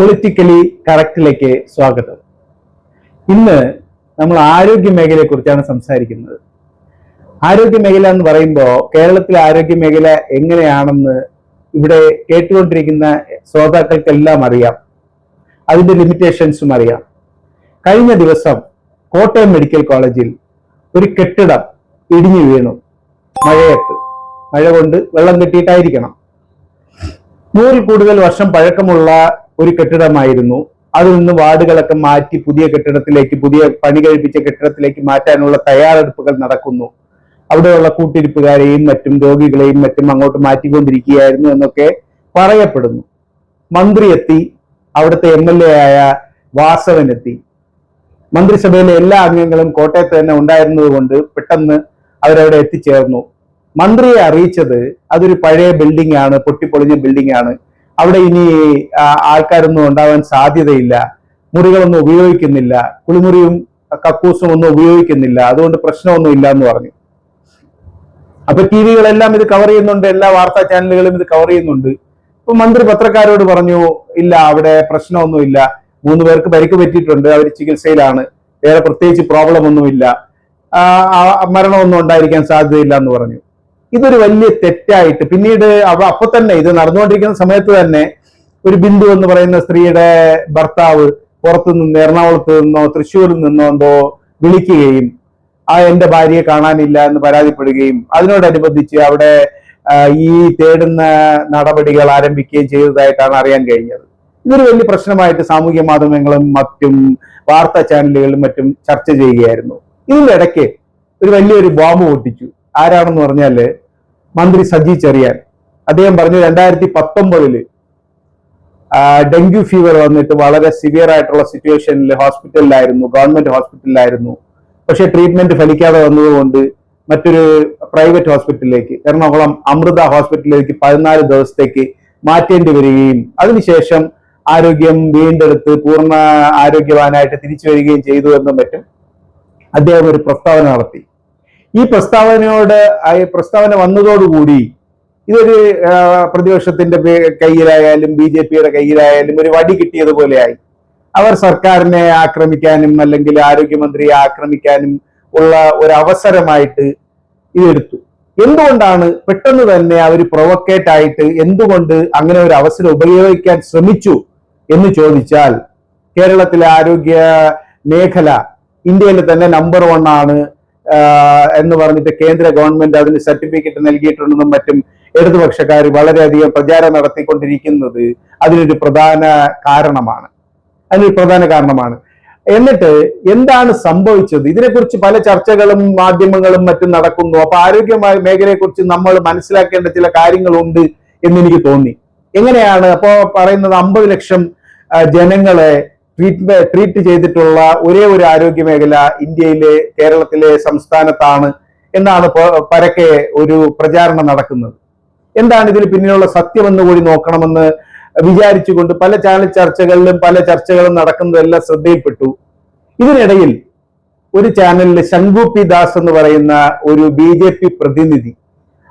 Politically കറക്റ്റിലേക്ക് സ്വാഗതം. ഇന്ന് നമ്മൾ ആരോഗ്യ മേഖലയെ കുറിച്ചാണ് സംസാരിക്കുന്നത്. ആരോഗ്യ മേഖല എന്ന് പറയുമ്പോൾ കേരളത്തിലെ ആരോഗ്യ മേഖല എങ്ങനെയാണെന്ന് ഇവിടെ കേട്ടുകൊണ്ടിരിക്കുന്ന ശ്രോതാക്കൾക്കെല്ലാം അറിയാം. അതിന്റെ ലിമിറ്റേഷൻസും അറിയാം. കഴിഞ്ഞ ദിവസം കോട്ടയം മെഡിക്കൽ കോളേജിൽ ഒരു കെട്ടിടം ഇടിഞ്ഞു വീണു. മഴയത്ത്. മഴ കൊണ്ട് വെള്ളം കെട്ടിയിട്ടായിരിക്കണം. നൂറിൽ കൂടുതൽ വർഷം പഴക്കമുള്ള ഒരു കെട്ടിടമായിരുന്നു. അതിൽ നിന്ന് വാർഡുകളൊക്കെ മാറ്റി പുതിയ കെട്ടിടത്തിലേക്ക് പുതിയ പണി കഴിപ്പിച്ച കെട്ടിടത്തിലേക്ക് മാറ്റാനുള്ള തയ്യാറെടുപ്പുകൾ നടക്കുന്നു. അവിടെയുള്ള കൂട്ടിരിപ്പുകാരെയും മറ്റും രോഗികളെയും മറ്റും അങ്ങോട്ട് മാറ്റിക്കൊണ്ടിരിക്കുകയായിരുന്നു എന്നൊക്കെ പറയപ്പെടുന്നു. മന്ത്രി എത്തി. അവിടുത്തെ എം എൽ എ ആയ വാസവനെത്തി മന്ത്രിസഭയിലെ എല്ലാ അംഗങ്ങളും കോട്ടയത്ത് തന്നെ ഉണ്ടായിരുന്നതുകൊണ്ട് പെട്ടെന്ന് അവരവിടെ എത്തിച്ചേർന്നു. മന്ത്രിയെ അറിയിച്ചത് അതൊരു പഴയ ബിൽഡിംഗ് ആണ് പൊട്ടിപ്പൊളിഞ്ഞ ബിൽഡിംഗ് ആണ്. അവിടെ ഇനി ആൾക്കാരൊന്നും ഉണ്ടാവാൻ സാധ്യതയില്ല. മുറികളൊന്നും ഉപയോഗിക്കുന്നില്ല. കുളിമുറിയും കക്കൂസും ഒന്നും ഉപയോഗിക്കുന്നില്ല. അതുകൊണ്ട് പ്രശ്നമൊന്നും ഇല്ല എന്ന് പറഞ്ഞു. അപ്പൊ ടി വികളെല്ലാം ഇത് കവർ ചെയ്യുന്നുണ്ട്. എല്ലാ വാർത്താ ചാനലുകളും ഇത് കവർ ചെയ്യുന്നുണ്ട്. ഇപ്പൊ മന്ത്രി പത്രക്കാരോട് പറഞ്ഞു ഇല്ല അവിടെ പ്രശ്നമൊന്നുമില്ല മൂന്ന് പേർക്ക് പരിക്ക് പറ്റിയിട്ടുണ്ട്. അവർ ചികിത്സയിലാണ്. വേറെ പ്രത്യേകിച്ച് പ്രോബ്ലം ഒന്നുമില്ല. മരണമൊന്നും ഉണ്ടായിരിക്കാൻ സാധ്യതയില്ല എന്ന് പറഞ്ഞു. ഇതൊരു വലിയ തെറ്റായിട്ട് പിന്നീട് അവ അപ്പൊ തന്നെ ഇത് നടന്നുകൊണ്ടിരിക്കുന്ന സമയത്ത് തന്നെ ഒരു ബിന്ദു എന്ന് പറയുന്ന സ്ത്രീയുടെ ഭർത്താവ് പുറത്തു നിന്ന് എറണാകുളത്ത് നിന്നോ തൃശ്ശൂരിൽ നിന്നോ എന്തോ വിളിക്കുകയും ആ എന്റെ ഭാര്യയെ കാണാനില്ല എന്ന് പരാതിപ്പെടുകയും അതിനോടനുബന്ധിച്ച് അവിടെ ഈ തേടുന്ന നടപടികൾ ആരംഭിക്കുകയും ചെയ്തതായിട്ടാണ് അറിയാൻ കഴിഞ്ഞത്. ഇതൊരു വലിയ പ്രശ്നമായിട്ട് സാമൂഹ്യ മാധ്യമങ്ങളും മറ്റും വാർത്താ ചാനലുകളും മറ്റും ചർച്ച ചെയ്യുകയായിരുന്നു. ഇതിനിടയ്ക്ക് ഒരു വലിയൊരു ബോംബ് പൊട്ടിച്ചു. ആരാണെന്ന് പറഞ്ഞാൽ മന്ത്രി സജി ചെറിയാൻ. അദ്ദേഹം പറഞ്ഞു രണ്ടായിരത്തി പത്തൊമ്പതിൽ ഡെങ്കു ഫീവർ വന്നിട്ട് വളരെ സിവിയർ ആയിട്ടുള്ള സിറ്റുവേഷനിൽ ഹോസ്പിറ്റലിലായിരുന്നു ഗവൺമെന്റ് ഹോസ്പിറ്റലിലായിരുന്നു പക്ഷെ ട്രീറ്റ്മെന്റ് ഫലിക്കാതെ വന്നതുകൊണ്ട് മറ്റൊരു പ്രൈവറ്റ് ഹോസ്പിറ്റലിലേക്ക് എറണാകുളം അമൃത ഹോസ്പിറ്റലിലേക്ക് പതിനാല് ദിവസത്തേക്ക് മാറ്റേണ്ടി വരികയും അതിനുശേഷം ആരോഗ്യം വീണ്ടെടുത്ത് പൂർണ ആരോഗ്യവാനായിട്ട് തിരിച്ചു വരികയും ചെയ്തു എന്നും മറ്റും അദ്ദേഹം ഒരു പ്രസ്താവന നടത്തി. ഈ പ്രസ്താവനയോട് ഈ പ്രസ്താവന വന്നതോടുകൂടി ഇതൊരു പ്രതിപക്ഷത്തിന്റെ കയ്യിലായാലും ബി ജെ പിയുടെ കയ്യിലായാലും ഒരു വടി കിട്ടിയതുപോലെയായി. അവർ സർക്കാരിനെ ആക്രമിക്കാനും അല്ലെങ്കിൽ ആരോഗ്യമന്ത്രിയെ ആക്രമിക്കാനും ഉള്ള ഒരു അവസരമായിട്ട് ഇതെടുത്തു. എന്തുകൊണ്ടാണ് പെട്ടെന്ന് തന്നെ അവർ പ്രൊവക്കേറ്റ് ആയിട്ട് എന്തുകൊണ്ട് അങ്ങനെ ഒരു അവസരം ഉപയോഗിക്കാൻ ശ്രമിച്ചു എന്ന് ചോദിച്ചാൽ കേരളത്തിലെ ആരോഗ്യ മേഖല ഇന്ത്യയിൽ തന്നെ നമ്പർ വൺ ആണ് എന്ന് പറഞ്ഞിട്ട് കേന്ദ്ര ഗവൺമെന്റ് അതിന് സർട്ടിഫിക്കറ്റ് നൽകിയിട്ടുണ്ടെന്നും മറ്റും ഇടതുപക്ഷക്കാർ വളരെയധികം പ്രചാരം നടത്തിക്കൊണ്ടിരിക്കുന്നത് അതിനൊരു പ്രധാന കാരണമാണ്. അതിനൊരു പ്രധാന കാരണമാണ്. എന്നിട്ട് എന്താണ് സംഭവിച്ചത്? ഇതിനെക്കുറിച്ച് പല ചർച്ചകളും മാധ്യമങ്ങളും മറ്റും നടക്കുന്നു. അപ്പൊ ആരോഗ്യ മേഖലയെക്കുറിച്ച് നമ്മൾ മനസ്സിലാക്കേണ്ട ചില കാര്യങ്ങളുണ്ട് എന്ന് എനിക്ക് തോന്നി. എങ്ങനെയാണ്? അപ്പോ പറയുന്നത് അമ്പത് ലക്ഷം ജനങ്ങളെ ട്രീറ്റ് ചെയ്തിട്ടുള്ള ഒരേ ഒരു ആരോഗ്യ മേഖല ഇന്ത്യയിലെ കേരളത്തിലെ സംസ്ഥാനത്താണ് എന്നാണ് പരക്കെ ഒരു പ്രചാരണം നടക്കുന്നത്. എന്താണ് ഇതിന് പിന്നിലുള്ള സത്യമെന്ന് കൂടി നോക്കണമെന്ന് വിചാരിച്ചുകൊണ്ട് പല ചാനൽ ചർച്ചകളിലും പല ചർച്ചകളും നടക്കുന്നതെല്ലാം ശ്രദ്ധയിൽപ്പെട്ടു. ഇതിനിടയിൽ ഒരു ചാനലിൽ ശംഖു പി ദാസ് എന്ന് പറയുന്ന ഒരു ബി ജെ പി പ്രതിനിധി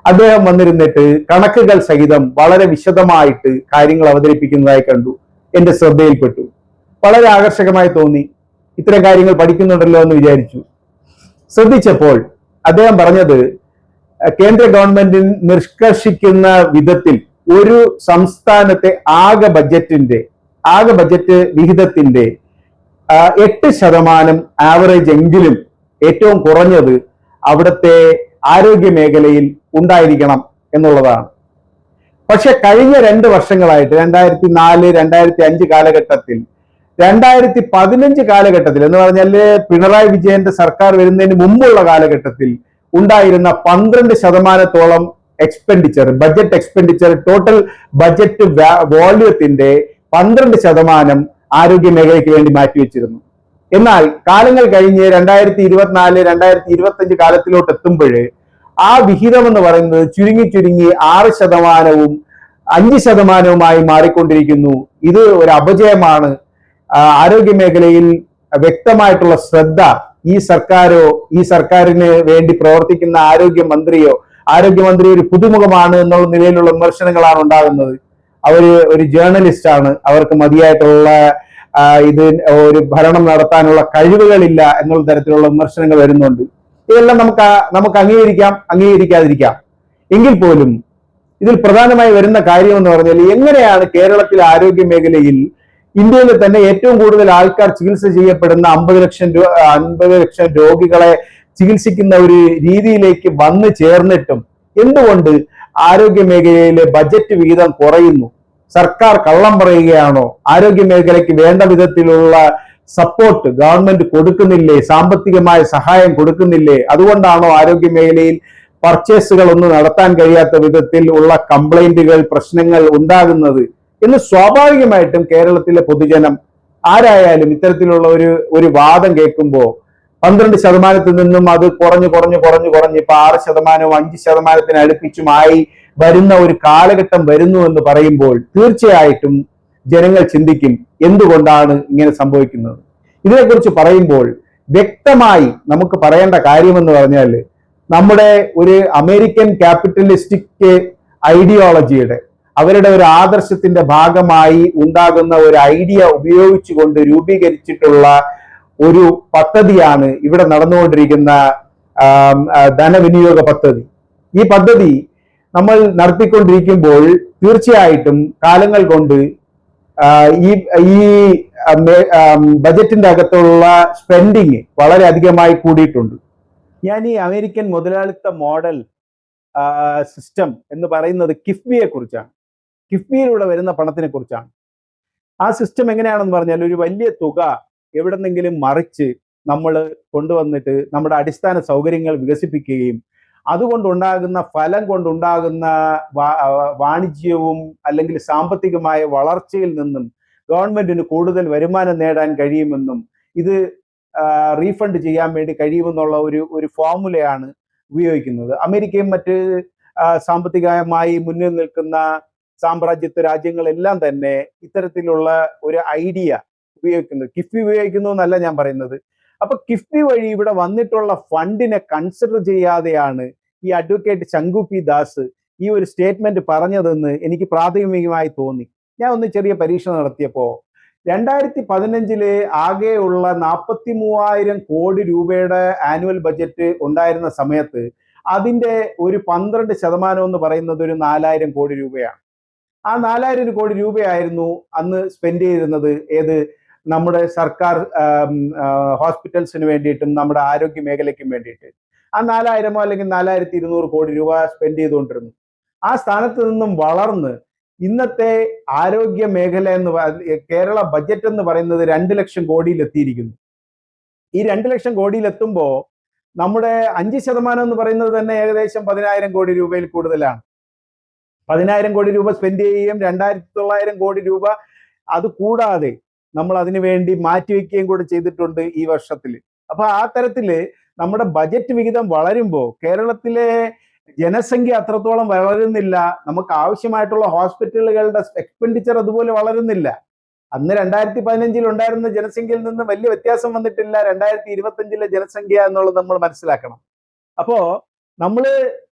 അദ്ദേഹം വന്നിരുന്നിട്ട് കണക്കുകൾ സഹിതം വളരെ വിശദമായിട്ട് കാര്യങ്ങൾ അവതരിപ്പിക്കുന്നതായി കണ്ടു. എന്റെ ശ്രദ്ധയിൽപ്പെട്ടു. വളരെ ആകർഷകമായി തോന്നി. ഇത്തരം കാര്യങ്ങൾ പഠിക്കുന്നുണ്ടല്ലോ എന്ന് വിചാരിച്ചു. ശ്രദ്ധിച്ചപ്പോൾ അദ്ദേഹം പറഞ്ഞത് കേന്ദ്ര ഗവൺമെന്റിൽ നിഷ്കർഷിക്കുന്ന വിധത്തിൽ ഒരു സംസ്ഥാനത്തെ ആകെ ബജറ്റിന്റെ ആകെ ബജറ്റ് വിഹിതത്തിന്റെ എട്ട് ശതമാനം ആവറേജ് എങ്കിലും ഏറ്റവും കുറഞ്ഞത് അവിടുത്തെ ആരോഗ്യ മേഖലയിൽ ഉണ്ടായിരിക്കണം എന്നുള്ളതാണ്. പക്ഷെ കഴിഞ്ഞ രണ്ട് വർഷങ്ങളായിട്ട് രണ്ടായിരത്തി നാല് രണ്ടായിരത്തി അഞ്ച് കാലഘട്ടത്തിൽ രണ്ടായിരത്തി പതിനഞ്ച് കാലഘട്ടത്തിൽ എന്ന് പറഞ്ഞാൽ പിണറായി വിജയന്റെ സർക്കാർ വരുന്നതിന് മുമ്പുള്ള കാലഘട്ടത്തിൽ ഉണ്ടായിരുന്ന പന്ത്രണ്ട് ശതമാനത്തോളം expenditure budget expenditure total budget വോള്യത്തിന്റെ പന്ത്രണ്ട് ശതമാനം ആരോഗ്യ മേഖലയ്ക്ക് വേണ്ടി മാറ്റിവെച്ചിരുന്നു. എന്നാൽ കാലങ്ങൾ കഴിഞ്ഞ് രണ്ടായിരത്തി ഇരുപത്തിനാല് രണ്ടായിരത്തി ഇരുപത്തി അഞ്ച് കാലത്തിലോട്ട് എത്തുമ്പോൾ ആ വിഹിതം എന്ന് പറയുന്നത് ചുരുങ്ങി ചുരുങ്ങി ആറ് ശതമാനവും അഞ്ച് ശതമാനവുമായി മാറിക്കൊണ്ടിരിക്കുന്നു. ഇത് ഒരു അപജയമാണ് ആരോഗ്യ മേഖലയിൽ വ്യക്തമായിട്ടുള്ള ശ്രദ്ധ ഈ സർക്കാരോ ഈ സർക്കാരിന് വേണ്ടി പ്രവർത്തിക്കുന്ന ആരോഗ്യമന്ത്രിയോ ആരോഗ്യമന്ത്രി ഒരു പുതുമുഖമാണ് എന്നുള്ള നിലയിലുള്ള വിമർശനങ്ങളാണ് ഉണ്ടാകുന്നത്. അവർ ഒരു ജേർണലിസ്റ്റ് ആണ്. അവർക്ക് മതിയായിട്ടുള്ള ഇത് ഒരു ഭരണം നടത്താനുള്ള കഴിവുകളില്ല എന്നുള്ള തരത്തിലുള്ള വിമർശനങ്ങൾ വരുന്നുണ്ട്. ഇതെല്ലാം നമുക്ക് നമുക്ക് അംഗീകരിക്കാം അംഗീകരിക്കാതിരിക്കാം. എങ്കിൽ പോലും ഇതിൽ പ്രധാനമായി വരുന്ന കാര്യം എന്ന് പറഞ്ഞാൽ എങ്ങനെയാണ് കേരളത്തിലെ ആരോഗ്യ മേഖലയിൽ ഇന്ത്യയിൽ തന്നെ ഏറ്റവും കൂടുതൽ ആൾക്കാർ ചികിത്സ ചെയ്യപ്പെടുന്ന അമ്പത് ലക്ഷം രൂ അൻപത് ലക്ഷം രോഗികളെ ചികിത്സിക്കുന്ന ഒരു രീതിയിലേക്ക് വന്നു ചേർന്നിട്ടും എന്തുകൊണ്ട് ആരോഗ്യ മേഖലയിലെ ബജറ്റ് വിഹിതം കുറയുന്നു? സർക്കാർ കള്ളം പറയുകയാണോ? ആരോഗ്യ മേഖലയ്ക്ക് വേണ്ട വിധത്തിലുള്ള സപ്പോർട്ട് ഗവൺമെന്റ് കൊടുക്കുന്നില്ലേ? സാമ്പത്തികമായ സഹായം കൊടുക്കുന്നില്ലേ? അതുകൊണ്ടാണോ ആരോഗ്യ മേഖലയിൽ പർച്ചേസുകൾ ഒന്നും നടത്താൻ കഴിയാത്ത വിധത്തിൽ ഉള്ള കംപ്ലൈന്റുകൾ പ്രശ്നങ്ങൾ ഉണ്ടാകുന്നത്? എന്ന് സ്വാഭാവികമായിട്ടും കേരളത്തിലെ പൊതുജനം ആരായാലും ഇത്തരത്തിലുള്ള ഒരു ഒരു വാദം കേൾക്കുമ്പോൾ പന്ത്രണ്ട് ശതമാനത്തിൽ നിന്നും അത് കുറഞ്ഞു കുറഞ്ഞു കുറഞ്ഞു കുറഞ്ഞ് ഇപ്പൊ ആറ് ശതമാനവും അഞ്ച് ശതമാനത്തിന് അടുപ്പിച്ചുമായി വരുന്ന ഒരു കാലഘട്ടം വരുന്നു എന്ന് പറയുമ്പോൾ തീർച്ചയായിട്ടും ജനങ്ങൾ ചിന്തിക്കും എന്തുകൊണ്ടാണ് ഇങ്ങനെ സംഭവിക്കുന്നത്. ഇതിനെക്കുറിച്ച് പറയുമ്പോൾ വ്യക്തമായി നമുക്ക് പറയേണ്ട കാര്യമെന്ന് പറഞ്ഞാൽ നമ്മുടെ ഒരു അമേരിക്കൻ ക്യാപിറ്റലിസ്റ്റിക് ഐഡിയോളജിയുടെ അവരുടെ ഒരു ആദർശത്തിന്റെ ഭാഗമായി ഉണ്ടാകുന്ന ഒരു ഐഡിയ ഉപയോഗിച്ചുകൊണ്ട് രൂപീകരിച്ചിട്ടുള്ള ഒരു പദ്ധതിയാണ് ഇവിടെ നടന്നുകൊണ്ടിരിക്കുന്ന ധനവിനിയോഗ പദ്ധതി. ഈ പദ്ധതി നമ്മൾ നടത്തിക്കൊണ്ടിരിക്കുമ്പോൾ തീർച്ചയായിട്ടും കാലങ്ങൾ കൊണ്ട് ഈ ഈ ബജറ്റിന്റെ അകത്തുള്ള സ്പെൻഡിങ് വളരെ അധികമായി കൂടിയിട്ടുണ്ട്. ഞാൻ ഈ അമേരിക്കൻ മുതലാളിത്ത മോഡൽ സിസ്റ്റം എന്ന് പറയുന്നത് കിഫ്ബിയെ കുറിച്ചാണ്. കിഫ്ബിയിലൂടെ വരുന്ന പണത്തിനെ കുറിച്ചാണ് ആ സിസ്റ്റം എങ്ങനെയാണെന്ന് പറഞ്ഞാൽ ഒരു വലിയ തുക എവിടെന്നെങ്കിലും മറിച്ച് നമ്മൾ കൊണ്ടുവന്നിട്ട് നമ്മുടെ അടിസ്ഥാന സൗകര്യങ്ങൾ വികസിപ്പിക്കുകയും അതുകൊണ്ടുണ്ടാകുന്ന ഫലം കൊണ്ടുണ്ടാകുന്ന വാണിജ്യവും അല്ലെങ്കിൽ സാമ്പത്തികമായ വളർച്ചയിൽ നിന്നും ഗവൺമെന്റിന് കൂടുതൽ വരുമാനം നേടാൻ കഴിയുമെന്നും ഇത് റീഫണ്ട് ചെയ്യാൻ വേണ്ടി കഴിയുമെന്നുള്ള ഒരു ഒരു ഫോർമുലയാണ് ഉപയോഗിക്കുന്നത്. അമേരിക്കയും മറ്റ് സാമ്പത്തികമായി മുന്നിൽ നിൽക്കുന്ന സാമ്രാജ്യത്വ രാജ്യങ്ങളെല്ലാം തന്നെ ഇത്തരത്തിലുള്ള ഒരു ഐഡിയ ഉപയോഗിക്കുന്നത് കിഫ്ബി ഉപയോഗിക്കുന്നു എന്നല്ല ഞാൻ പറയുന്നത്. അപ്പൊ കിഫ്ബി വഴി ഇവിടെ വന്നിട്ടുള്ള ഫണ്ടിനെ കൺസിഡർ ചെയ്യാതെയാണ് ഈ അഡ്വക്കേറ്റ് ശങ്കു പി ദാസ് ഈ ഒരു സ്റ്റേറ്റ്മെന്റ് പറഞ്ഞതെന്ന് എനിക്ക് പ്രാഥമികമായി തോന്നി. ഞാൻ ഒന്ന് ചെറിയ പരീക്ഷ നടത്തിയപ്പോ രണ്ടായിരത്തി പതിനഞ്ചിൽ ആകെയുള്ള നാൽപ്പത്തി മൂവായിരം കോടി രൂപയുടെ ആനുവൽ ബജറ്റ് ഉണ്ടായിരുന്ന സമയത്ത് അതിന്റെ ഒരു പന്ത്രണ്ട് ശതമാനം എന്ന് പറയുന്നത് ഒരു നാലായിരം കോടി രൂപയാണ്. ആ നാലായിരം കോടി രൂപയായിരുന്നു അന്ന് സ്പെൻഡ് ചെയ്തിരുന്നത്. ഏത്? നമ്മുടെ സർക്കാർ ഹോസ്പിറ്റൽസിന് വേണ്ടിയിട്ടും നമ്മുടെ ആരോഗ്യ മേഖലയ്ക്കും വേണ്ടിയിട്ട്. ആ നാലായിരമോ അല്ലെങ്കിൽ നാലായിരത്തി ഇരുന്നൂറ് കോടി രൂപ സ്പെൻഡ് ചെയ്തുകൊണ്ടിരുന്നു. ആ സ്ഥാനത്ത് നിന്നും വളർന്ന് ഇന്നത്തെ ആരോഗ്യ മേഖല എന്ന് കേരള ബജറ്റ് എന്ന് പറയുന്നത് രണ്ട് ലക്ഷം കോടിയിൽ എത്തിയിരിക്കുന്നു ഈ രണ്ട് ലക്ഷം കോടിയിൽ എത്തുമ്പോൾ നമ്മുടെ അഞ്ച് ശതമാനം എന്ന് പറയുന്നത് തന്നെ ഏകദേശം പതിനായിരം കോടി രൂപയിൽ കൂടുതലാണ്. പതിനായിരം കോടി രൂപ സ്പെൻഡ് ചെയ്യുകയും രണ്ടായിരത്തി തൊള്ളായിരം കോടി രൂപ അത് കൂടാതെ നമ്മൾ അതിനു വേണ്ടി മാറ്റിവെക്കുകയും കൂടെ ചെയ്തിട്ടുണ്ട് ഈ വർഷത്തിൽ. അപ്പൊ ആ തരത്തിൽ നമ്മുടെ ബജറ്റ് വിഹിതം വളരുമ്പോൾ കേരളത്തിലെ ജനസംഖ്യ അത്രത്തോളം വളരുന്നില്ല. നമുക്ക് ആവശ്യമായിട്ടുള്ള ഹോസ്പിറ്റലുകളുടെ എക്സ്പെൻഡിച്ചർ അതുപോലെ വളരുന്നില്ല. അന്ന് രണ്ടായിരത്തി പതിനഞ്ചിൽ ഉണ്ടായിരുന്ന ജനസംഖ്യയിൽ നിന്ന് വലിയ വ്യത്യാസം വന്നിട്ടില്ല. രണ്ടായിരത്തി ഇരുപത്തഞ്ചിലെ ജനസംഖ്യ എന്നുള്ളത് നമ്മൾ മനസ്സിലാക്കണം. അപ്പോ നമ്മൾ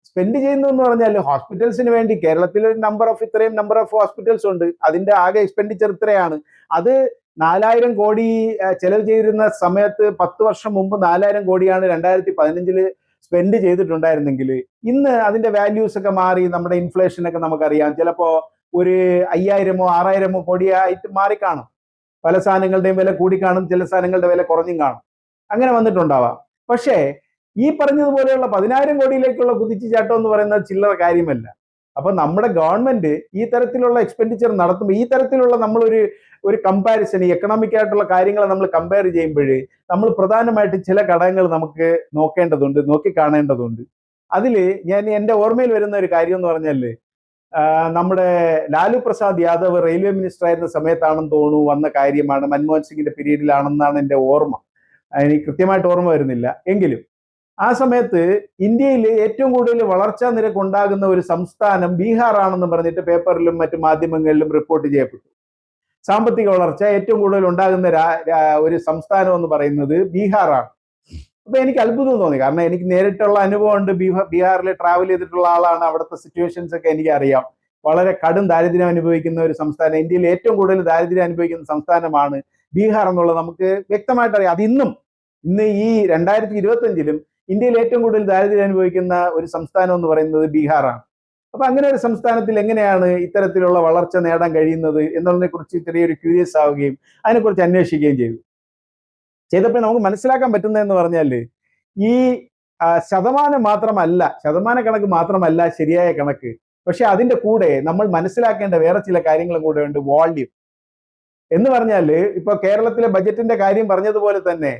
സ്പെൻഡ് ചെയ്യുന്നു എന്ന് പറഞ്ഞാൽ ഹോസ്പിറ്റൽസിന് വേണ്ടി കേരളത്തിൽ ഒരു നമ്പർ ഓഫ് ഇത്രയും നമ്പർ ഓഫ് ഹോസ്പിറ്റൽസ് ഉണ്ട്. അതിന്റെ ആകെ എക്സ്പെൻഡിച്ചർ ഇത്രയാണ്. അത് നാലായിരം കോടി ചെലവ് ചെയ്തിരുന്ന സമയത്ത് പത്ത് വർഷം മുമ്പ് നാലായിരം കോടിയാണ് രണ്ടായിരത്തി പതിനഞ്ചിൽ സ്പെൻഡ് ചെയ്തിട്ടുണ്ടായിരുന്നെങ്കിൽ ഇന്ന് അതിന്റെ വാല്യൂസ് ഒക്കെ മാറി നമ്മുടെ ഇൻഫ്ലേഷൻ ഒക്കെ നമുക്കറിയാം. ചിലപ്പോ ഒരു അയ്യായിരമോ ആറായിരമോ കോടിയായിട്ട് മാറിക്കാണും പല സാധനങ്ങളുടെയും വില കൂടിക്കാണും ചില സാധനങ്ങളുടെ വില കുറഞ്ഞും കാണും. അങ്ങനെ വന്നിട്ടുണ്ടാവാം. പക്ഷേ ഈ പറഞ്ഞതുപോലെയുള്ള പതിനായിരം കോടിയിലേക്കുള്ള കുതിച്ചുചാട്ടം എന്ന് പറയുന്ന ചില്ലറ കാര്യമല്ല. അപ്പൊ നമ്മുടെ ഗവൺമെന്റ് ഈ തരത്തിലുള്ള എക്സ്പെൻഡിച്ചർ നടത്തുമ്പോൾ ഈ തരത്തിലുള്ള നമ്മളൊരു ഒരു കമ്പാരിസൺ എക്കണോമിക് ആയിട്ടുള്ള കാര്യങ്ങൾ നമ്മൾ കമ്പയർ ചെയ്യുമ്പോൾ നമ്മൾ പ്രധാനമായിട്ട് ചില ഘടകങ്ങൾ നമുക്ക് നോക്കേണ്ടതുണ്ട് നോക്കി കാണേണ്ടതുണ്ട്. അതിൽ ഞാൻ എന്റെ ഓർമ്മയിൽ വരുന്ന ഒരു കാര്യം എന്ന് പറഞ്ഞാൽ നമ്മുടെ ലാലു പ്രസാദ് യാദവ് റെയിൽവേ മിനിസ്റ്റർ ആയിരുന്ന സമയത്താണെന്ന് തോന്നുന്നു വന്ന കാര്യമാണ്. മൻമോഹൻ സിംഗിന്റെ പീരീഡിലാണെന്നാണ് എന്റെ ഓർമ്മ. എനിക്ക് കൃത്യമായിട്ട് ഓർമ്മ വരുന്നില്ല. എങ്കിലും ആ സമയത്ത് ഇന്ത്യയിൽ ഏറ്റവും കൂടുതൽ വളർച്ചാ നിരക്ക് ഉണ്ടാകുന്ന ഒരു സംസ്ഥാനം ബീഹാർ ആണെന്ന് പറഞ്ഞിട്ട് പേപ്പറിലും മറ്റു മാധ്യമങ്ങളിലും റിപ്പോർട്ട് ചെയ്യപ്പെട്ടു. സാമ്പത്തിക വളർച്ച ഏറ്റവും കൂടുതൽ ഉണ്ടാകുന്ന ഒരു സംസ്ഥാനം എന്ന് പറയുന്നത് ബീഹാറാണ്. അപ്പൊ എനിക്ക് അത്ഭുതം തോന്നി. കാരണം എനിക്ക് നേരിട്ടുള്ള അനുഭവം ഉണ്ട് ബീഹാർ ബീഹാറിൽ ട്രാവൽ ചെയ്തിട്ടുള്ള ആളാണ്. അവിടുത്തെ സിറ്റുവേഷൻസ് ഒക്കെ എനിക്ക് അറിയാം വളരെ കടും ദാരിദ്ര്യം അനുഭവിക്കുന്ന ഒരു സംസ്ഥാനം. ഇന്ത്യയിൽ ഏറ്റവും കൂടുതൽ ദാരിദ്ര്യം അനുഭവിക്കുന്ന സംസ്ഥാനമാണ് ബീഹാർ എന്നുള്ളത് നമുക്ക് വ്യക്തമായിട്ട് അറിയാം അത് ഇന്നും ഇന്ന് ഈ രണ്ടായിരത്തി ഇരുപത്തി അഞ്ചിലും ഇന്ത്യയിൽ ഏറ്റവും കൂടുതൽ ദാരിദ്ര്യം അനുഭവിക്കുന്ന ഒരു സംസ്ഥാനം എന്ന് പറയുന്നത് ബീഹാറാണ്. അപ്പൊ അങ്ങനെ ഒരു സംസ്ഥാനത്തിൽ എങ്ങനെയാണ് ഇത്തരത്തിലുള്ള വളർച്ച നേടാൻ കഴിയുന്നത് എന്നുള്ളതിനെ കുറിച്ച് ചെറിയൊരു ക്യൂരിയസ് ആവുകയും അതിനെക്കുറിച്ച് അന്വേഷിക്കുകയും ചെയ്തു. ചെയ്തപ്പോൾ നമുക്ക് മനസ്സിലാക്കാൻ പറ്റുന്നതെന്ന് പറഞ്ഞാൽ ഈ ശതമാനം മാത്രമല്ല ശതമാന കണക്ക് മാത്രമല്ല ശരിയായ കണക്ക്. പക്ഷെ അതിന്റെ കൂടെ നമ്മൾ മനസ്സിലാക്കേണ്ട വേറെ ചില കാര്യങ്ങളും കൂടെ ഉണ്ട് വോള്യൂം. എന്ന് പറഞ്ഞാൽ ഇപ്പൊ കേരളത്തിലെ ബജറ്റിന്റെ കാര്യം പറഞ്ഞതുപോലെ തന്നെ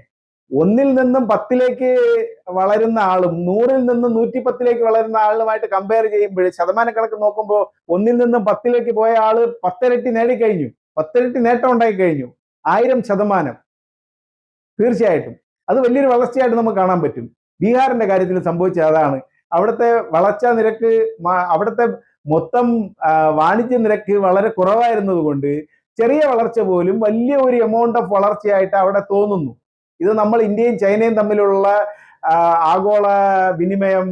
ഒന്നിൽ നിന്നും പത്തിലേക്ക് വളരുന്ന ആളും നൂറിൽ നിന്നും നൂറ്റി പത്തിലേക്ക് വളരുന്ന ആളുമായിട്ട് കമ്പയർ ചെയ്യുമ്പോൾ ശതമാന കണക്ക് നോക്കുമ്പോൾ ഒന്നിൽ നിന്നും പത്തിലേക്ക് പോയ ആൾ പത്തിരട്ടി നേടിക്കഴിഞ്ഞു. പത്തിരട്ടി നേട്ടം ഉണ്ടായി കഴിഞ്ഞു ആയിരം ശതമാനം. തീർച്ചയായിട്ടും. അത് വലിയൊരു വളർച്ചയായിട്ട് നമുക്ക് കാണാൻ പറ്റും. ബീഹാറിന്റെ കാര്യത്തിൽ സംഭവിച്ച അതാണ്. അവിടുത്തെ വളർച്ചാ നിരക്ക് അവിടുത്തെ മൊത്തം വാണിജ്യ നിരക്ക് വളരെ കുറവായിരുന്നത് കൊണ്ട് ചെറിയ വളർച്ച പോലും വലിയ ഒരു എമൗണ്ട് ഓഫ് വളർച്ചയായിട്ട് അവിടെ തോന്നുന്നു. ഇത് നമ്മൾ ഇന്ത്യയും ചൈനയും തമ്മിലുള്ള ആഗോള വിനിമയം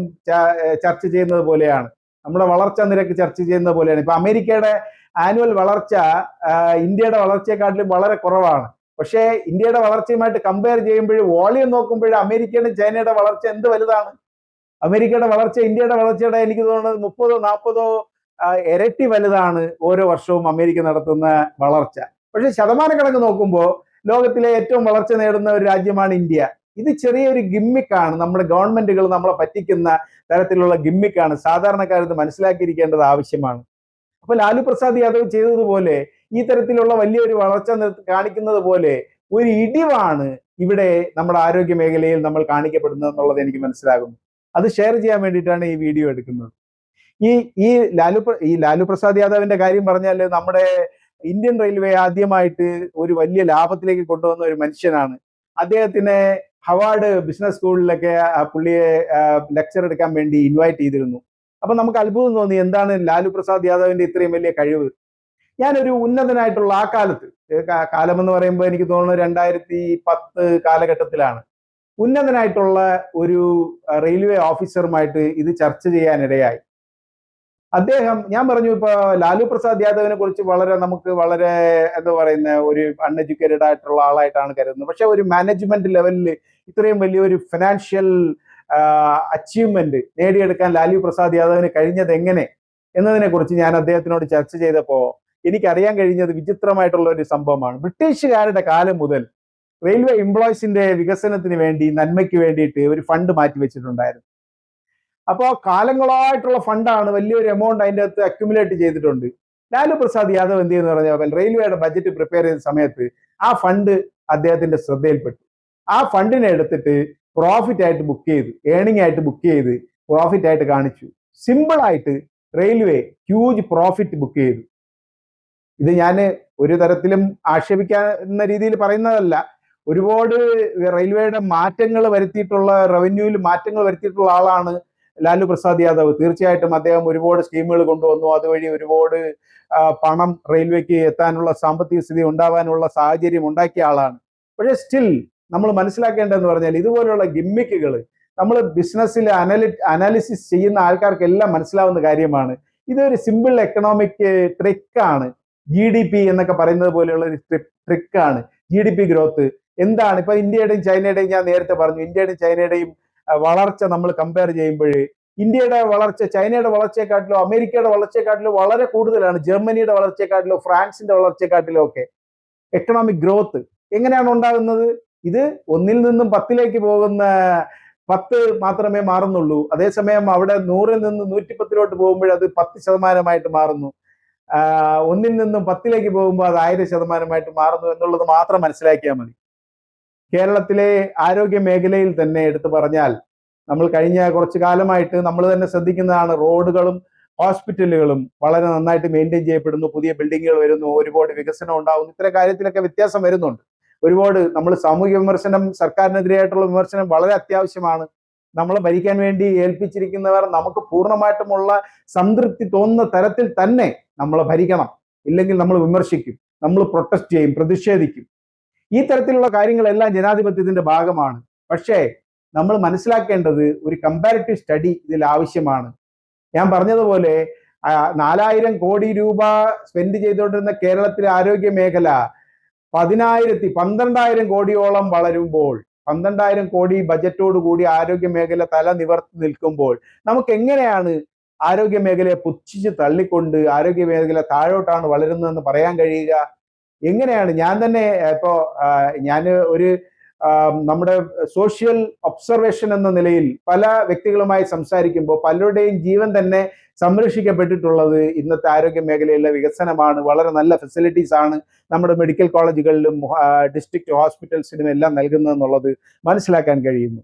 ചർച്ച ചെയ്യുന്നത് പോലെയാണ്. നമ്മുടെ വളർച്ചാ നിരക്ക് ചർച്ച ചെയ്യുന്നത് പോലെയാണ്. ഇപ്പൊ അമേരിക്കയുടെ ആനുവൽ വളർച്ച ഇന്ത്യയുടെ വളർച്ചയെക്കാട്ടിലും വളരെ കുറവാണ്. പക്ഷേ ഇന്ത്യയുടെ വളർച്ചയുമായിട്ട് കമ്പയർ ചെയ്യുമ്പോൾ വോളിയം നോക്കുമ്പോൾ അമേരിക്കയുടെ ചൈനയുടെ വളർച്ച എന്ത് വലുതാണ്? അമേരിക്കയുടെ വളർച്ച ഇന്ത്യയുടെ വളർച്ചയുടെ എനിക്ക് തോന്നുന്നത് മുപ്പതോ നാൽപ്പതോ ഇരട്ടി വലുതാണ് ഓരോ വർഷവും അമേരിക്ക നടത്തുന്ന വളർച്ച. പക്ഷെ ശതമാന കണക്ക് നോക്കുമ്പോൾ ലോകത്തിലെ ഏറ്റവും വളർച്ച നേടുന്ന ഒരു രാജ്യമാണ് ഇന്ത്യ. ഇത് ചെറിയൊരു ഗിമ്മിക്കാണ്. നമ്മുടെ ഗവൺമെന്റുകൾ നമ്മളെ പറ്റിക്കുന്ന തരത്തിലുള്ള ഗിമ്മിക്കാണ്. സാധാരണക്കാരത് മനസ്സിലാക്കിയിരിക്കേണ്ടത് ആവശ്യമാണ്. അപ്പൊ ലാലു പ്രസാദ് യാദവ് ചെയ്തതുപോലെ ഈ തരത്തിലുള്ള വലിയൊരു വളർച്ച കാണിക്കുന്നത് പോലെ ഒരു ഇടിവാണ് ഇവിടെ നമ്മുടെ ആരോഗ്യ മേഖലയിൽ നമ്മൾ കാണിക്കപ്പെടുന്നത് എന്നുള്ളത് എനിക്ക് മനസ്സിലാകുന്നു. അത് ഷെയർ ചെയ്യാൻ വേണ്ടിയിട്ടാണ് ഈ വീഡിയോ എടുക്കുന്നത്. ഈ ഈ ലാലു ഈ ലാലു പ്രസാദ് യാദവിന്റെ കാര്യം പറഞ്ഞാൽ നമ്മുടെ ഇന്ത്യൻ റെയിൽവേ ആദ്യമായിട്ട് ഒരു വലിയ ലാഭത്തിലേക്ക് കൊണ്ടുവന്ന ഒരു മനുഷ്യനാണ്. അദ്ദേഹത്തിനെ ഹവാർഡ് ബിസിനസ് സ്കൂളിലൊക്കെ പുള്ളിയെ ലെക്ചർ എടുക്കാൻ വേണ്ടി ഇൻവൈറ്റ് ചെയ്തിരുന്നു. അപ്പൊ നമുക്ക് അത്ഭുതം തോന്നി എന്താണ് ലാലു പ്രസാദ് യാദവിന്റെ ഇത്രയും വലിയ കഴിവ്? ഞാനൊരു ഉന്നതനായിട്ടുള്ള ആ കാലത്ത് കാലം എന്ന് പറയുമ്പോൾ എനിക്ക് തോന്നുന്നു രണ്ടായിരത്തി പത്ത് കാലഘട്ടത്തിലാണ്. ഉന്നതനായിട്ടുള്ള ഒരു റെയിൽവേ ഓഫീസറുമായിട്ട് ഇത് ചർച്ച ചെയ്യാനിടയായി. അദ്ദേഹം ഞാൻ പറഞ്ഞു ഇപ്പൊ ലാലു പ്രസാദ് യാദവിനെ കുറിച്ച് വളരെ നമുക്ക് വളരെ എന്താ പറയുന്ന ഒരു അൺഎഡ്യൂക്കേറ്റഡ് ആയിട്ടുള്ള ആളായിട്ടാണ് കരുതുന്നത്. പക്ഷെ ഒരു മാനേജ്മെന്റ് ലെവലിൽ ഇത്രയും വലിയൊരു ഫിനാൻഷ്യൽ അച്ചീവ്മെന്റ് നേടിയെടുക്കാൻ ലാലു പ്രസാദ് യാദവിന് കഴിഞ്ഞത് എങ്ങനെ എന്നതിനെ കുറിച്ച് ഞാൻ അദ്ദേഹത്തിനോട് ചർച്ച ചെയ്തപ്പോ എനിക്കറിയാൻ കഴിഞ്ഞത് വിചിത്രമായിട്ടുള്ള ഒരു സംഭവമാണ്. ബ്രിട്ടീഷുകാരുടെ കാലം മുതൽ റെയിൽവേ എംപ്ലോയീസിന്റെ വികസനത്തിന് വേണ്ടി നന്മയ്ക്ക് വേണ്ടിയിട്ട് ഒരു ഫണ്ട് മാറ്റി വെച്ചിട്ടുണ്ടായിരുന്നു അപ്പോൾ കാലങ്ങളായിട്ടുള്ള ഫണ്ടാണ് വലിയൊരു എമൗണ്ട് അതിന്റെ അകത്ത് അക്യുമുലേറ്റ് ചെയ്തിട്ടുണ്ട്. ലാലു പ്രസാദ് യാദവ് എന്ത് ചെയ്യുന്ന പറഞ്ഞാൽ റെയിൽവേയുടെ ബജറ്റ് പ്രിപ്പയർ ചെയ്ത സമയത്ത് ആ ഫണ്ട് അദ്ദേഹത്തിന്റെ ശ്രദ്ധയിൽപ്പെട്ടു. ആ ഫണ്ടിനെ എടുത്തിട്ട് പ്രോഫിറ്റ് ആയിട്ട് ബുക്ക് ചെയ്ത് ഏണിംഗ് ആയിട്ട് ബുക്ക് ചെയ്ത് പ്രോഫിറ്റ് ആയിട്ട് കാണിച്ചു. സിമ്പിൾ ആയിട്ട് റെയിൽവേ ഹ്യൂജ് പ്രോഫിറ്റ് ബുക്ക് ചെയ്തു. ഇത് ഞാൻ ഒരു തരത്തിലും ആക്ഷേപിക്കാവുന്ന രീതിയിൽ പറയുന്നതല്ല. ഒരുപാട് റെയിൽവേയുടെ മാറ്റങ്ങൾ വരുത്തിയിട്ടുള്ള റവന്യൂവിൽ മാറ്റങ്ങൾ വരുത്തിയിട്ടുള്ള ആളാണ് ലാലു പ്രസാദ് യാദവ്. തീർച്ചയായിട്ടും അദ്ദേഹം ഒരുപാട് സ്കീമുകൾ കൊണ്ടുവന്നു. അതുവഴി ഒരുപാട് പണം റെയിൽവേക്ക് എത്താനുള്ള സാമ്പത്തിക സ്ഥിതി ഉണ്ടാവാനുള്ള സാഹചര്യം ഉണ്ടാക്കിയ ആളാണ്. പക്ഷേ സ്റ്റിൽ നമ്മൾ മനസ്സിലാക്കേണ്ടതെന്ന് പറഞ്ഞാൽ ഇതുപോലുള്ള ഗിമ്മിക്കുകൾ നമ്മൾ ബിസിനസ്സിൽ അനലി അനാലിസിസ് ചെയ്യുന്ന ആൾക്കാർക്കെല്ലാം മനസ്സിലാവുന്ന കാര്യമാണ്. ഇതൊരു സിമ്പിൾ എക്കണോമിക് ട്രിക്കാണ് ജി ഡി പി എന്നൊക്കെ പറയുന്നത് പോലെയുള്ള ഒരു ട്രിക്കാണ് ജി ഡി പി ഗ്രോത്ത് എന്താണ്? ഇപ്പൊ ഇന്ത്യയുടെയും ചൈനയുടെയും ഞാൻ നേരത്തെ പറഞ്ഞു. ഇന്ത്യയുടെയും ചൈനയുടെയും വളർച്ച നമ്മൾ കമ്പയർ ചെയ്യുമ്പോൾ ഇന്ത്യയുടെ വളർച്ച ചൈനയുടെ വളർച്ചയെക്കാട്ടിലോ അമേരിക്കയുടെ വളർച്ചയെക്കാട്ടിലോ വളരെ കൂടുതലാണ് ജർമ്മനിയുടെ വളർച്ചയെക്കാട്ടിലോ ഫ്രാൻസിന്റെ വളർച്ചയെക്കാട്ടിലോ ഒക്കെ എക്കണോമിക് ഗ്രോത്ത് എങ്ങനെയാണ് ഉണ്ടാകുന്നത്? ഇത് ഒന്നിൽ നിന്നും പത്തിലേക്ക് പോകുന്ന പത്ത് മാത്രമേ മാറുന്നുള്ളൂ. അതേസമയം അവിടെ നൂറിൽ നിന്ന് നൂറ്റി പത്തിലോട്ട് പോകുമ്പോൾ അത് പത്ത് ശതമാനമായിട്ട് മാറുന്നു. ഒന്നിൽ നിന്നും പത്തിലേക്ക് പോകുമ്പോൾ അത് ആയിരം ശതമാനമായിട്ട് മാറുന്നു എന്നുള്ളത് മാത്രം മനസ്സിലാക്കിയാൽ മതി. കേരളത്തിലെ ആരോഗ്യ മേഖലയിൽ തന്നെ എടുത്തു പറഞ്ഞാൽ നമ്മൾ കഴിഞ്ഞ കുറച്ചു കാലമായിട്ട് നമ്മൾ തന്നെ ശ്രദ്ധിക്കുന്നതാണ് റോഡുകളും ഹോസ്പിറ്റലുകളും വളരെ നന്നായിട്ട് മെയിന്റെയിൻ ചെയ്യപ്പെടുന്നു. പുതിയ ബിൽഡിങ്ങുകൾ വരുന്നു. ഒരുപാട് വികസനം ഉണ്ടാകുന്നു. ഇത്തരം കാര്യത്തിലൊക്കെ വ്യത്യാസം വരുന്നുണ്ട്. ഒരുപാട് നമ്മൾ സാമൂഹ്യ വിമർശനം സർക്കാരിനെതിരെയായിട്ടുള്ള വിമർശനം വളരെ അത്യാവശ്യമാണ്. നമ്മളെ ഭരിക്കാൻ വേണ്ടി ഏൽപ്പിച്ചിരിക്കുന്നവർ നമുക്ക് പൂർണമായിട്ടുമുള്ള സംതൃപ്തി തോന്നുന്ന തരത്തിൽ തന്നെ നമ്മളെ ഭരിക്കണം. ഇല്ലെങ്കിൽ നമ്മൾ വിമർശിക്കും. നമ്മൾ പ്രൊട്ടസ്റ്റ് ചെയ്യും പ്രതിഷേധിക്കും. ഈ തരത്തിലുള്ള കാര്യങ്ങളെല്ലാം ജനാധിപത്യത്തിന്റെ ഭാഗമാണ്. പക്ഷേ നമ്മൾ മനസ്സിലാക്കേണ്ടത് ഒരു കമ്പാരിറ്റീവ് സ്റ്റഡി ഇതിൽ ആവശ്യമാണ്. ഞാൻ പറഞ്ഞതുപോലെ നാലായിരം കോടി രൂപ സ്പെൻഡ് ചെയ്തുകൊണ്ടിരുന്ന കേരളത്തിലെ ആരോഗ്യ മേഖല പതിനായിരത്തി പന്ത്രണ്ടായിരം കോടിയോളം വളരുമ്പോൾ പന്ത്രണ്ടായിരം കോടി ബജറ്റോട് കൂടി ആരോഗ്യ മേഖല തല നിവർത്തി നിൽക്കുമ്പോൾ നമുക്ക് എങ്ങനെയാണ് ആരോഗ്യ മേഖലയെ പുച്ഛിച്ച് തള്ളിക്കൊണ്ട് ആരോഗ്യ മേഖല താഴോട്ടാണ് വളരുന്നതെന്ന് പറയാൻ കഴിയുക? എങ്ങനെയാണ്? ഞാൻ തന്നെ ഇപ്പോ ഞാൻ ഒരു നമ്മുടെ സോഷ്യൽ ഒബ്സർവേഷൻ എന്ന നിലയിൽ പല വ്യക്തികളുമായി സംസാരിക്കുമ്പോൾ പലരുടെയും ജീവൻ തന്നെ സംരക്ഷിക്കപ്പെട്ടിട്ടുള്ളത് ഇന്നത്തെ ആരോഗ്യ മേഖലയിലെ വികസനമാണ്. വളരെ നല്ല ഫെസിലിറ്റീസ് ആണ് നമ്മുടെ മെഡിക്കൽ കോളേജുകളിലും ഡിസ്ട്രിക്ട് ഹോസ്പിറ്റൽസിനും എല്ലാം നൽകുന്നതെന്നുള്ളത് മനസ്സിലാക്കാൻ കഴിയുന്നു.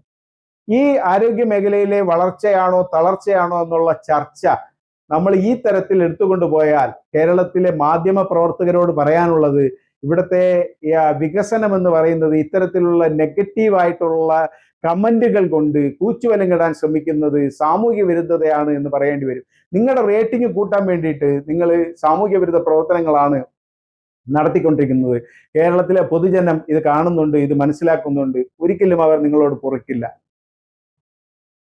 ഈ ആരോഗ്യ മേഖലയിലെ വളർച്ചയാണോ തളർച്ചയാണോ എന്നുള്ള ചർച്ച നമ്മൾ ഈ തരത്തിൽ എടുത്തുകൊണ്ട് പോയാൽ കേരളത്തിലെ മാധ്യമ പ്രവർത്തകരോട് പറയാനുള്ളത് ഇവിടുത്തെ വികസനം എന്ന് പറയുന്നത് ഇത്തരത്തിലുള്ള നെഗറ്റീവായിട്ടുള്ള കമന്റുകൾ കൊണ്ട് കൂച്ചുവലങ്ങിടാൻ ശ്രമിക്കുന്നത് സാമൂഹ്യ വിരുദ്ധതയാണ് എന്ന് പറയേണ്ടി വരും. നിങ്ങളുടെ റേറ്റിംഗ് കൂട്ടാൻ വേണ്ടിയിട്ട് നിങ്ങൾ സാമൂഹ്യ വിരുദ്ധ പ്രവർത്തനങ്ങളാണ് നടത്തിക്കൊണ്ടിരിക്കുന്നത്. കേരളത്തിലെ പൊതുജനം ഇത് കാണുന്നുണ്ട് ഇത് മനസ്സിലാക്കുന്നുണ്ട്. ഒരിക്കലും അവർ നിങ്ങളോട് പൊറുക്കില്ല.